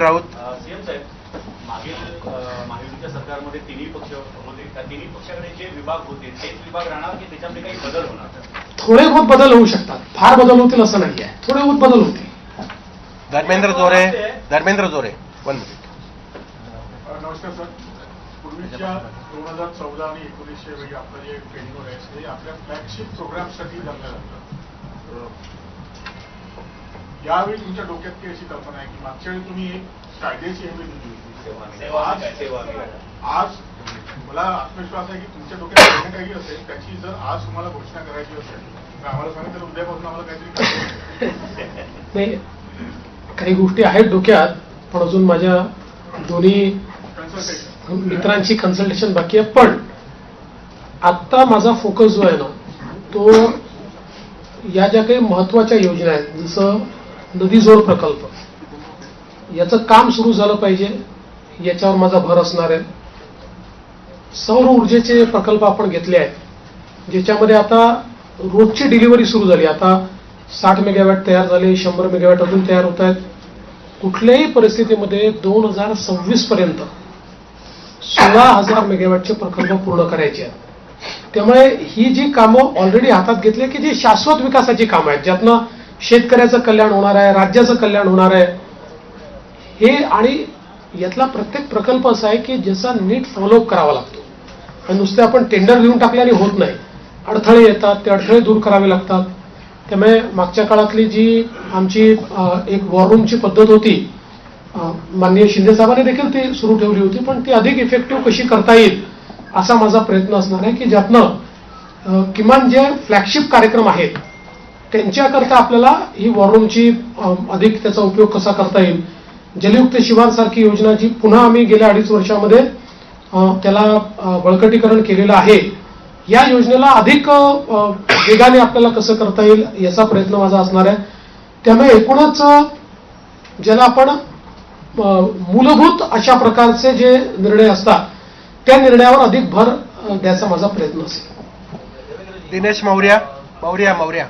Raut. CM साहेब मागील अ, महायुतीच्या सरकारमध्ये तिन्ही पक्ष होते त्या तिन्ही पक्षाकडे जे विभाग होते तेच विभाग राहणार की त्याच्यामध्ये काही बदल होणार? थोडे बहुत बदल होऊ शकतात. फार बदल होतील असं नाही आहे थोडे बहुत बदल होतील. धर्मेंद्र जोरे धर्मेंद्र जोरे वन मिनिट नमस्कार सर. पूर्वीच्या दोन हजार चौदा आणि एकोणीसशे वेळी आपलं जे ट्रेनिंग आहे ते आपल्या फ्लॅगशिप प्रोग्रामसाठी जमलं जातं. यावेळी तुमच्या डोक्यात काही अशी कल्पना आहे की मागच्या वेळी तुम्ही एक कायद्याची हमी दिली होती? सेवा आज सेवा आज मला आत्मविश्वास आहे की तुमच्या डोक्यात काही असेल त्याची जर आज तुम्हाला घोषणा करायची असेल तर आम्हाला सांगा तर उद्यापासून आम्हाला काहीतरी काही गोष्टी आहेत डोक्यात पण अजून माझ्या दोन्ही कन्सल्टेशन मित्रांची कन्सल्टेशन बाकी आहे. पण आत्ता माझा फोकस जो आहे ना तो या ज्या काही महत्त्वाच्या योजना आहेत जसं नदी जोड प्रकल्प. याचं काम सुरू झालं पाहिजे. याच्यावर माझा भर असणार आहे. सौर ऊर्जेचे प्रकल्प आपण घेतले आहेत. ज्याच्यामध्ये आता रोजची डिलिव्हरी सुरू झाली. आता साठ मेगावॅट तयार झाले शंभर मेगावॅट अजून तयार होत आहेत. कुठल्याही परिस्थितीमध्ये दोन हजार सव्वीस पर्यंत सोळा हजार मेगावॅटचे प्रकल्प पूर्ण करायचे आहेत. त्यामुळे ही जी कामं ऑलरेडी हातात घेतली की जी शाश्वत विकासाची कामं आहेत ज्यातनं शेतकऱ्याचं कल्याण होणार आहे राज्याचं कल्याण होणार आहे. हे आणि यातला प्रत्येक प्रकल्प असा आहे की ज्याचा नीट फॉलोअप करावा लागतो. आणि नुसते आपण टेंडर घेऊन टाकल्याने होत नाही. अडथळे येतात ते अडथळे दूर करावे लागतात. त्यामुळे मागच्या काळातली जी आमची एक वॉरूमची पद्धत होती माननीय शिंदे साहेबांनी देखील ती सुरू ठेवली होती पण ती अधिक इफेक्टिव्ह कशी करता येईल असा माझा प्रयत्न असणार आहे की ज्यातनं किमान जे फ्लॅगशिप कार्यक्रम आहेत त्यांच्याकरता आपल्याला ही वॉररूमची अधिक त्याचा उपयोग कसा करता येईल? जलयुक्त शिवारसारखी योजना जी पुन्हा आम्ही गेल्या अडीच वर्षामध्ये त्याला बळकटीकरण केलेलं आहे या योजनेला अधिक वेगाने आपल्याला कसं करता येईल याचा प्रयत्न माझा असणार आहे. त्यामुळे एकूणच ज्याला आपण मूलभूत अशा प्रकारचे जे निर्णय असतात त्या निर्णयावर अधिक भर द्यायचा माझा प्रयत्न असेल. दिनेश मौर्या. मौर्या मौर्या.